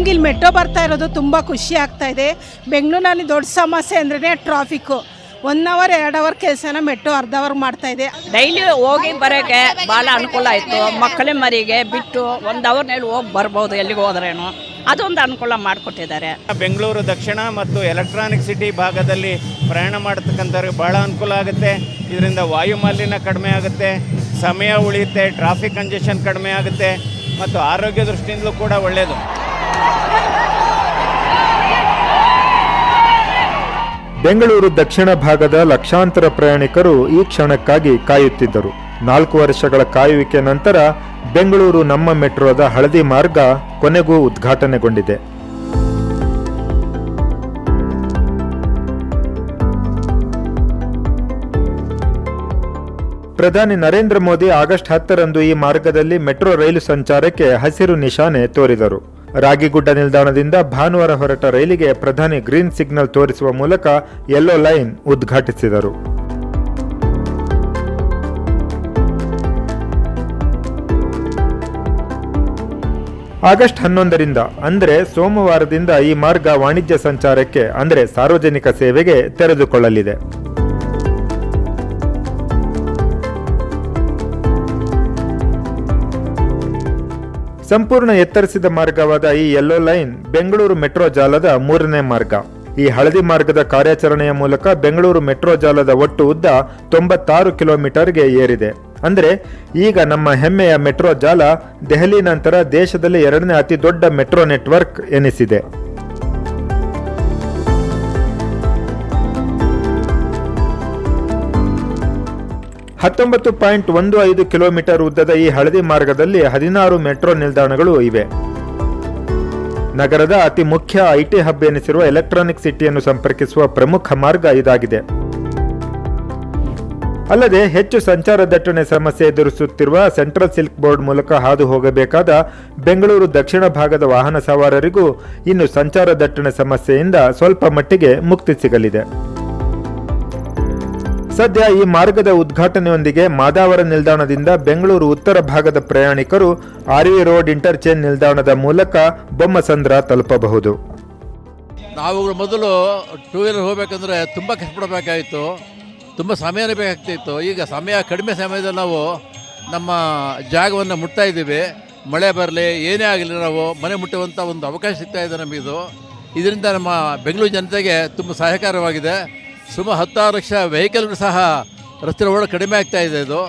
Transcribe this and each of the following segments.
ನಮ್ಗೆ ಇಲ್ಲಿ ಮೆಟ್ರೋ ಬರ್ತಾ ಇರೋದು ತುಂಬ ಖುಷಿ ಆಗ್ತಾ ಇದೆ. ಬೆಂಗಳೂರಿನಲ್ಲಿ ದೊಡ್ಡ ಸಮಸ್ಯೆ ಅಂದ್ರೆ ಟ್ರಾಫಿಕ್ಕು ಒನ್ ಅವರ್ ಎರಡು ಅವರ್ ಕೆಲಸನ ಮೆಟ್ರೋ ಅರ್ಧ ಅವರ್ ಮಾಡ್ತಾ ಇದೆ. ಡೈಲಿ ಹೋಗಿ ಬರೋಕ್ಕೆ ಭಾಳ ಅನುಕೂಲ ಆಯಿತು. ಮಕ್ಕಳ ಮರಿಗೆ ಬಿಟ್ಟು ಒಂದು ಅವರ್ನಲ್ಲಿ ಹೋಗಿ ಬರ್ಬೋದು ಎಲ್ಲಿಗೆ ಹೋದ್ರೇನು. ಅದೊಂದು ಅನುಕೂಲ ಮಾಡಿಕೊಟ್ಟಿದ್ದಾರೆ. ಬೆಂಗಳೂರು ದಕ್ಷಿಣ ಮತ್ತು ಎಲೆಕ್ಟ್ರಾನಿಕ್ ಸಿಟಿ ಭಾಗದಲ್ಲಿ ಪ್ರಯಾಣ ಮಾಡತಕ್ಕಂಥವ್ರಿಗೆ ಭಾಳ ಅನುಕೂಲ ಆಗುತ್ತೆ. ಇದರಿಂದ ವಾಯು ಮಾಲಿನ್ಯ ಕಡಿಮೆ ಆಗುತ್ತೆ. ಸಮಯ ಉಳಿಯುತ್ತೆ ಟ್ರಾಫಿಕ್ ಕಂಜೆಷನ್ ಕಡಿಮೆ ಆಗುತ್ತೆ. ಮತ್ತು ಆರೋಗ್ಯ ದೃಷ್ಟಿಯಿಂದಲೂ ಕೂಡ ಒಳ್ಳೆಯದು ಬೆಂಗಳೂರು ದಕ್ಷಿಣ ಭಾಗದ ಲಕ್ಷಾಂತರ ಪ್ರಯಾಣಿಕರು ಈ ಕ್ಷಣಕ್ಕಾಗಿ ಕಾಯುತ್ತಿದ್ದರು. ನಾಲ್ಕು ವರ್ಷಗಳ ಕಾಯುವಿಕೆ ನಂತರ ಬೆಂಗಳೂರು ನಮ್ಮ ಮೆಟ್ರೋದ ಹಳದಿ ಮಾರ್ಗ ಕೊನೆಗೂ ಉದ್ಘಾಟನೆಗೊಂಡಿದೆ. ಪ್ರಧಾನಿ ನರೇಂದ್ರ ಮೋದಿ ಆಗಸ್ಟ್ ಹತ್ತರಂದು ಈ ಮಾರ್ಗದಲ್ಲಿ ಮೆಟ್ರೋ ರೈಲು ಸಂಚಾರಕ್ಕೆ ಹಸಿರು ನಿಶಾನೆ ತೋರಿದರು. ರಾಗಿಗುಡ್ಡ ನಿಲ್ದಾಣದಿಂದ ಭಾನುವಾರ ಹೊರಟ ರೈಲಿಗೆ ಪ್ರಧಾನಿ ಗ್ರೀನ್ ಸಿಗ್ನಲ್ ತೋರಿಸುವ ಮೂಲಕ ಯೆಲ್ಲೋ ಲೈನ್ ಉದ್ಘಾಟಿಸಿದರು. ಆಗಸ್ಟ್ ಹನ್ನೊಂದರಿಂದ, ಅಂದರೆ ಸೋಮವಾರದಿಂದ ಈ ಮಾರ್ಗ ವಾಣಿಜ್ಯ ಸಂಚಾರಕ್ಕೆ, ಅಂದರೆ ಸಾರ್ವಜನಿಕ ಸೇವೆಗೆ ತೆರೆದುಕೊಳ್ಳಲಿದೆ. ಸಂಪೂರ್ಣ ಎತ್ತರಿಸಿದ ಮಾರ್ಗವಾದ ಈ ಯೆಲ್ಲೋ ಲೈನ್ ಬೆಂಗಳೂರು ಮೆಟ್ರೋ ಜಾಲದ ಮೂರನೇ ಮಾರ್ಗ. ಈ ಹಳದಿ ಮಾರ್ಗದ ಕಾರ್ಯಾಚರಣೆಯ ಮೂಲಕ ಬೆಂಗಳೂರು ಮೆಟ್ರೋ ಜಾಲದ ಒಟ್ಟು ಉದ್ದ ತೊಂಬತ್ತಾರು ಕಿಲೋಮೀಟರ್ಗೆ ಏರಿದೆ. ಅಂದರೆ ಈಗ ನಮ್ಮ ಹೆಮ್ಮೆಯ ಮೆಟ್ರೋ ಜಾಲ ದೆಹಲಿ ನಂತರ ದೇಶದಲ್ಲಿ ಎರಡನೇ ಅತಿ ದೊಡ್ಡ ಮೆಟ್ರೋ ನೆಟ್ವರ್ಕ್ ಎನಿಸಿದೆ. ಹತ್ತೊಂಬತ್ತು ಪಾಯಿಂಟ್ ಒಂದು ಐದು ಕಿಲೋಮೀಟರ್ ಉದ್ದದ ಈ ಹಳದಿ ಮಾರ್ಗದಲ್ಲಿ ಹದಿನಾರು ಮೆಟ್ರೋ ನಿಲ್ದಾಣಗಳು ಇವೆ. ನಗರದ ಅತಿ ಮುಖ್ಯ ಐಟಿ ಹಬ್ ಎನಿಸಿರುವ ಎಲೆಕ್ಟ್ರಾನಿಕ್ ಸಿಟಿಯನ್ನು ಸಂಪರ್ಕಿಸುವ ಪ್ರಮುಖ ಮಾರ್ಗ ಇದಾಗಿದೆ. ಅಲ್ಲದೆ ಹೆಚ್ಚು ಸಂಚಾರ ದಟ್ಟಣೆ ಸಮಸ್ಯೆ ಎದುರಿಸುತ್ತಿರುವ ಸೆಂಟ್ರಲ್ ಸಿಲ್ಕ್ ಬೋರ್ಡ್ ಮೂಲಕ ಹಾದು ಹೋಗಬೇಕಾದ ಬೆಂಗಳೂರು ದಕ್ಷಿಣ ಭಾಗದ ವಾಹನ ಸವಾರರಿಗೂ ಇನ್ನು ಸಂಚಾರ ದಟ್ಟಣೆ ಸಮಸ್ಯೆಯಿಂದ ಸ್ವಲ್ಪ ಮಟ್ಟಿಗೆ ಮುಕ್ತಿ ಸಿಗಲಿದೆ. ಸದ್ಯ ಈ ಮಾರ್ಗದ ಉದ್ಘಾಟನೆಯೊಂದಿಗೆ ಮಾದಾವರ ನಿಲ್ದಾಣದಿಂದ ಬೆಂಗಳೂರು ಉತ್ತರ ಭಾಗದ ಪ್ರಯಾಣಿಕರು ಆರ್ವಿ ರೋಡ್ ಇಂಟರ್ಚೇಂಜ್ ನಿಲ್ದಾಣದ ಮೂಲಕ ಬೊಮ್ಮಸಂದ್ರ ತಲುಪಬಹುದು. ನಾವು ಮೊದಲು ಟೂ ವೀಲರ್ ಹೋಗ್ಬೇಕಂದ್ರೆ ತುಂಬ ಕಷ್ಟಪಡಬೇಕಾಯಿತು. ತುಂಬ ಸಮಯನೇ ಬೇಕಾಗ್ತಿತ್ತು. ಈಗ ಸಮಯ ಕಡಿಮೆ ಸಮಯದಲ್ಲಿ ನಾವು ನಮ್ಮ ಜಾಗವನ್ನು ಮುಟ್ತಾ ಇದ್ದೀವಿ. ಮಳೆ ಬರಲಿ, ಏನೇ ಆಗಲಿ ನಾವು ಮನೆ ಮುಟ್ಟುವಂಥ ಒಂದು ಅವಕಾಶ ಸಿಗ್ತಾ ಇದೆ ನಮಗಿದು. ಇದರಿಂದ ನಮ್ಮ ಬೆಂಗಳೂರು ಜನತೆಗೆ ತುಂಬ ಸಹಾಯಕರವಾಗಿದೆ ಸುಮಾರು ಹತ್ತಾರು ಲಕ್ಷ ವೆಹಿಕಲ್ಗಳು ಸಹ ರಸ್ತೆ ಓಡ ಕಡಿಮೆ ಆಗ್ತಾ ಇದೆ ಇದು.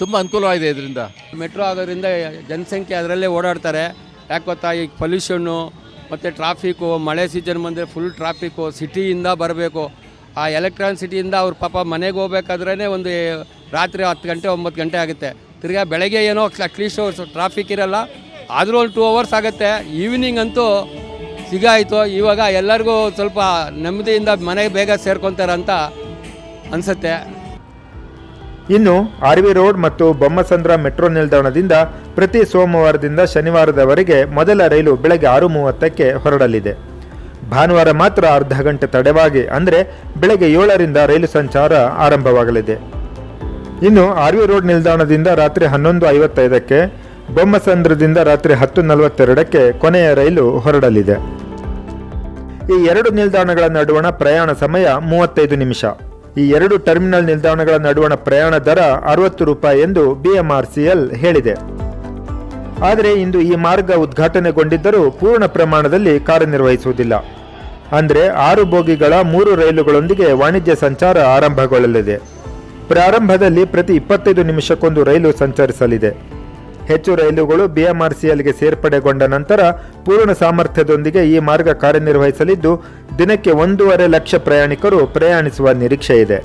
ತುಂಬ ಅನುಕೂಲವಾಗಿದೆ ಇದರಿಂದ. ಮೆಟ್ರೋ ಆಗೋದ್ರಿಂದ ಜನಸಂಖ್ಯೆ ಅದರಲ್ಲೇ ಓಡಾಡ್ತಾರೆ. ಯಾಕೆ ಗೊತ್ತಾ ಈಗ ಪೊಲ್ಯೂಷನ್ನು ಮತ್ತು ಟ್ರಾಫಿಕ್ಕು ಮಳೆ ಸೀಸನ್ ಬಂದರೆ ಫುಲ್ ಟ್ರಾಫಿಕ್ಕು ಸಿಟಿಯಿಂದ ಬರಬೇಕು. ಆ ಎಲೆಕ್ಟ್ರಾನ್ ಸಿಟಿಯಿಂದ ಅವ್ರ ಪಾಪ ಮನೆಗೆ ಹೋಗ್ಬೇಕಾದ್ರೇ ಒಂದು ರಾತ್ರಿ ಹತ್ತು ಗಂಟೆ, ಒಂಬತ್ತು ಗಂಟೆ ಆಗುತ್ತೆ. ತಿರ್ಗಾ ಬೆಳಗ್ಗೆ ಏನೋ ಅಟ್ಲೀಸ್ಟ್ ಟ್ರಾಫಿಕ್ ಇರಲ್ಲ. ಆದರೂ ಒಂದು ಟೂ ಅವರ್ಸ್ ಆಗುತ್ತೆ. ಈವ್ನಿಂಗ್ ಅಂತೂ ಸಿಗಾಯಿತು, ಇವಾಗ ಎಲ್ಲರಿಗೂ ಸ್ವಲ್ಪ ನೆಮ್ಮದಿಯಿಂದ ಮನೆಗೆ ಬೇಗ ಸೇರ್ಕೊತಾರೆ ಅಂತ ಅನಿಸುತ್ತೆ. ಇನ್ನು ಆರ್ ವಿ ರೋಡ್ ಮತ್ತು ಬೊಮ್ಮಸಂದ್ರ ಮೆಟ್ರೋ ನಿಲ್ದಾಣದಿಂದ ಪ್ರತಿ ಸೋಮವಾರದಿಂದ ಶನಿವಾರದವರೆಗೆ ಮೊದಲ ರೈಲು ಬೆಳಗ್ಗೆ ಆರು ಮೂವತ್ತಕ್ಕೆ ಹೊರಡಲಿದೆ. ಭಾನುವಾರ ಮಾತ್ರ ಅರ್ಧ ಗಂಟೆ ತಡವಾಗಿ, ಅಂದರೆ ಬೆಳಗ್ಗೆ ಏಳರಿಂದ ರೈಲು ಸಂಚಾರ ಆರಂಭವಾಗಲಿದೆ. ಇನ್ನು ಆರ್ ವಿ ರೋಡ್ ನಿಲ್ದಾಣದಿಂದ ರಾತ್ರಿ ಹನ್ನೊಂದು ಐವತ್ತೈದಕ್ಕೆ ಬೊಮ್ಮಸಂದ್ರದಿಂದ ರಾತ್ರಿ ಹತ್ತು ನಲವತ್ತೆರಡಕ್ಕೆ ಕೊನೆಯ ರೈಲು ಹೊರಡಲಿದೆ. ಈ ಎರಡು ನಿಲ್ದಾಣಗಳ ನಡುವಣ ಪ್ರಯಾಣ ಸಮಯ ಮೂವತ್ತೈದು ನಿಮಿಷ. ಈ ಎರಡು ಟರ್ಮಿನಲ್ ನಿಲ್ದಾಣಗಳ ನಡುವಣ ಪ್ರಯಾಣ ದರ ಅರವತ್ತು ರೂಪಾಯಿ ಎಂದು ಬಿಎಂಆರ್ಸಿಎಲ್ ಹೇಳಿದೆ. ಆದರೆ ಇಂದು ಈ ಮಾರ್ಗ ಉದ್ಘಾಟನೆಗೊಂಡಿದ್ದರೂ ಪೂರ್ಣ ಪ್ರಮಾಣದಲ್ಲಿ ಕಾರ್ಯನಿರ್ವಹಿಸುವುದಿಲ್ಲ. ಅಂದರೆ ಆರು ಬೋಗಿಗಳ ಮೂರು ರೈಲುಗಳೊಂದಿಗೆ ವಾಣಿಜ್ಯ ಸಂಚಾರ ಆರಂಭಗೊಳ್ಳಲಿದೆ. ಪ್ರಾರಂಭದಲ್ಲಿ ಪ್ರತಿ ಇಪ್ಪತ್ತೈದು ನಿಮಿಷಕ್ಕೊಂದು ರೈಲು ಸಂಚರಿಸಲಿದೆ. ಹೆಚ್ಚು ರೈಲುಗಳು ಬಿಎಂಆರ್ಸಿಎಲ್ಗೆ ಸೇರ್ಪಡೆಗೊಂಡ ನಂತರ ಪೂರ್ಣ ಸಾಮರ್ಥ್ಯದೊಂದಿಗೆ ಈ ಮಾರ್ಗ ಕಾರ್ಯನಿರ್ವಹಿಸಲಿದ್ದು, ದಿನಕ್ಕೆ ಒಂದೂವರೆ ಲಕ್ಷ ಪ್ರಯಾಣಿಕರು ಪ್ರಯಾಣಿಸುವ ನಿರೀಕ್ಷೆ ಇದೆ